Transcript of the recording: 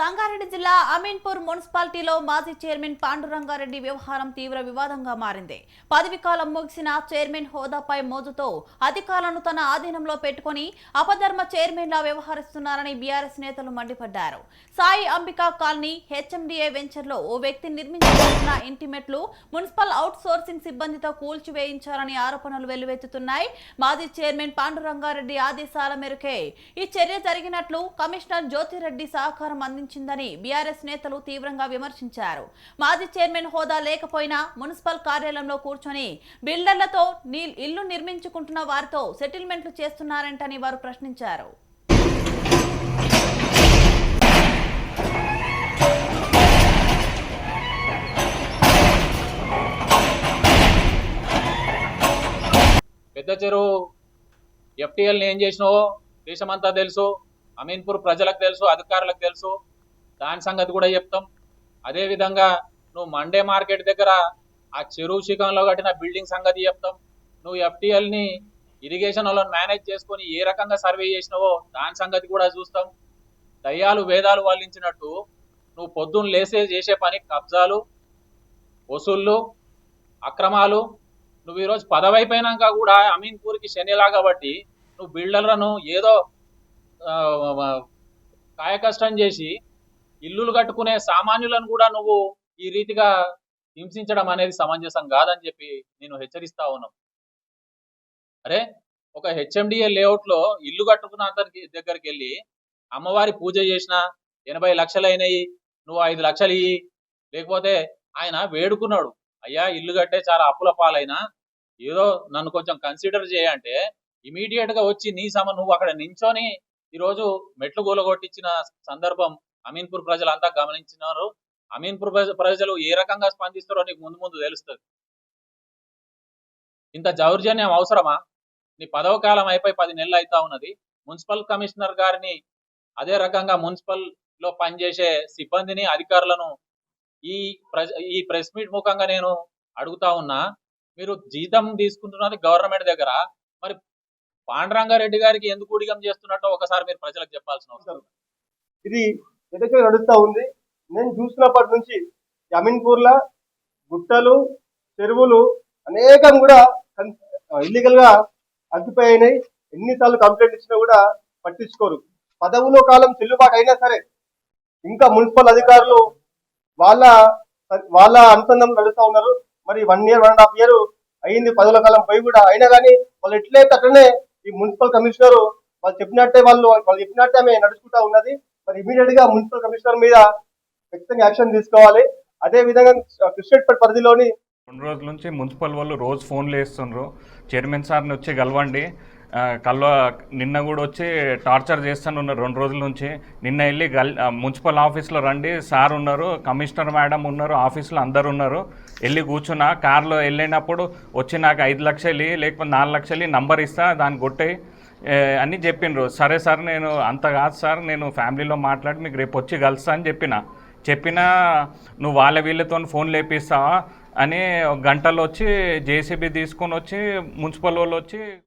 సంగారెడ్డి జిల్లా అమీన్పూర్ మున్సిపాలిటీలో మాజీ చైర్మన్ పాండురంగారెడ్డి వ్యవహారం తీవ్ర వివాదంగా మారింది. పదవి కాలం ముగిసిన చైర్మన్ హోదాపై మోజుతో అధికారులను తన ఆధీనంలో పెట్టుకుని అపధర్మ చైర్మన్లా వ్యవహరిస్తున్నారని బీఆర్ఎస్ నేతలు మండిపడ్డారు. సాయి అంబికా కాలనీ హెచ్ఎండిఏ వెంచర్లో ఓ వ్యక్తి నిర్మించాల్సిన ఇంటిమెట్లు మున్సిపల్ అవుట్ సోర్సింగ్ సిబ్బందితో కూల్చివేయించారని ఆరోపణలు వెల్లువెత్తుతున్నాయి. మాజీ చైర్మన్ పాండురంగారెడ్డి ఆదేశాల మేరకే ఈ చర్య జరిగినట్లు కమిషనర్ జ్యోతిరెడ్డి సహకారం అందించిందని బీఆర్ఎస్ నేతలు తీవ్రంగా విమర్శించారు. మాజీ చైర్మన్ హోదా లేకపోయినా మున్సిపల్ కార్యాలయంలో కూర్చొని బిల్డర్లతో ఇల్లు నిర్మించుకుంటున్న వారితో సెటిల్మెంట్లు చేస్తున్నారంటని వారు ప్రశ్నించారు. పెద్ద చెరువు ఎఫ్టీఎల్ని ఏం చేసినావో దేశమంతా తెలుసు అమీన్పూర్ ప్రజలకు తెలుసు అధికారులకు తెలుసు. దాని సంగతి కూడా చెప్తాం. అదేవిధంగా నువ్వు మండే మార్కెట్ దగ్గర ఆ చెరువు శిఖంలో కట్టిన బిల్డింగ్ సంగతి చెప్తాం. నువ్వు ఎఫ్టీఎల్ని ఇరిగేషన్ వాళ్ళని మేనేజ్ చేసుకొని ఏ రకంగా సర్వే చేసినావో దాని సంగతి కూడా చూస్తాం. దయ్యాలు వేదాలు వల్లించినట్టు నువ్వు పొద్దున్న లేసే చేసే పని కబ్జాలు వసూళ్ళు అక్రమాలు. నువ్వు ఈరోజు పదవైపోయినాక కూడా అమీన్పూర్కి శనిలా కాబట్టి నువ్వు బిల్డర్లను ఏదో కాయకష్టం చేసి ఇల్లులు కట్టుకునే సామాన్యులను కూడా నువ్వు ఈ రీతిగా హింసించడం అనేది సమంజసం కాదని చెప్పి నేను హెచ్చరిస్తా ఉన్నాం. అరే ఒక హెచ్ఎండిఏ లేఅవుట్లో ఇల్లు కట్టుకున్న అతనికి దగ్గరికి వెళ్ళి అమ్మవారి పూజ చేసిన ఎనభై లక్షలు అయినాయి నువ్వు ఐదు లక్షలు ఇయ్యి. లేకపోతే ఆయన వేడుకున్నాడు అయ్యా ఇల్లు కట్టే చాలా అప్పుల పాలైనా ఏదో నన్ను కొంచెం కన్సిడర్ చేయంటే ఇమీడియట్గా వచ్చి నీ సమ నువ్వు అక్కడ నించొని ఈరోజు మెట్లు గోలగొట్టించిన సందర్భం అమీన్పూర్ ప్రజలు అంతా గమనించినారు. అమీన్పూర్ ప్రజలు ఏ రకంగా స్పందిస్తారో నీకు ముందు ముందు తెలుస్తుంది. ఇంత జౌర్జన్యం అవసరమా? నీ పదవ కాలం అయిపోయి పది నెలలు అవుతా ఉన్నది. మున్సిపల్ కమిషనర్ గారిని అదే రకంగా మున్సిపల్లో పనిచేసే సిబ్బందిని అధికారులను ఈ ప్రజ ఈ ప్రెస్ మీట్ ముఖంగా నేను అడుగుతా ఉన్నా మీరు జీతం తీసుకుంటున్నది గవర్నమెంట్ దగ్గర. మరి పాండురంగారెడ్డి గారికి ఎందుకు ఉడిగం చేస్తున్నట్టు ఒకసారి మీరు ప్రజలకు చెప్పాల్సిన అవసరం. ఇది ఎదకే నడుస్తూ ఉంది. నేను చూసినప్పటి నుంచి జమీన్పూర్లా గుట్టలు చెరువులు అనేకం కూడా ఇల్లీగల్గా అగ్గిపోయినాయి ఎన్నిసార్లు కంప్లైంట్ ఇచ్చినా కూడా పట్టించుకోరు. పదవులో కాలం చెల్లుబాటు అయినా సరే ఇంకా మున్సిపల్ అధికారులు వాళ్ళ వాళ్ళ అనుసంధానం నడుస్తూ ఉన్నారు. మరి one year one and half year అయింది. పదవుల కాలం పోయి కూడా అయినా కానీ వాళ్ళు ఎట్లయితే అట్లనే ఈ మున్సిపల్ కమిషనర్ వాళ్ళు చెప్పినట్టే వాళ్ళు వాళ్ళు చెప్పినట్టే ఆమె నడుచుకుంటా ఉన్నది. మరి ఇమీడియట్గా మున్సిపల్ కమిషనర్ మీద ఖచ్చితంగా యాక్షన్ తీసుకోవాలి. అదే విధంగా కృష్ణపేట పరిధిలోని రెండు రోజుల నుంచి మున్సిపల్ వాళ్ళు రోజు ఫోన్లు వేస్తున్నారు చైర్మన్ సార్ని వచ్చి కలవండి. కల్వ నిన్న కూడా వచ్చి టార్చర్ చేస్తానున్నారు రెండు రోజుల నుంచి. నిన్న వెళ్ళి గల్ మున్సిపల్ ఆఫీస్లో రండి. సార్ ఉన్నారు కమిషనర్ మేడం ఉన్నారు ఆఫీస్లో అందరు ఉన్నారు. వెళ్ళి కూర్చున్నా కార్లో వెళ్ళినప్పుడు వచ్చి నాకు ఐదు లక్షలు లేకపోతే నాలుగు లక్షలు నంబర్ ఇస్తా దాన్ని కొట్టే అని చెప్పిండ్రు. సరే సార్ నేను అంత కాదు సార్ నేను ఫ్యామిలీలో మాట్లాడి మీకు రేపు వచ్చి కలుస్తా అని చెప్పిన. చెప్పినా నువ్వు వాళ్ళ వీళ్ళతో ఫోన్ లేపిస్తావా అని ఒక గంటలో వచ్చి జేసీబీ తీసుకొని వచ్చి మున్సిపల్ వాళ్ళు వచ్చి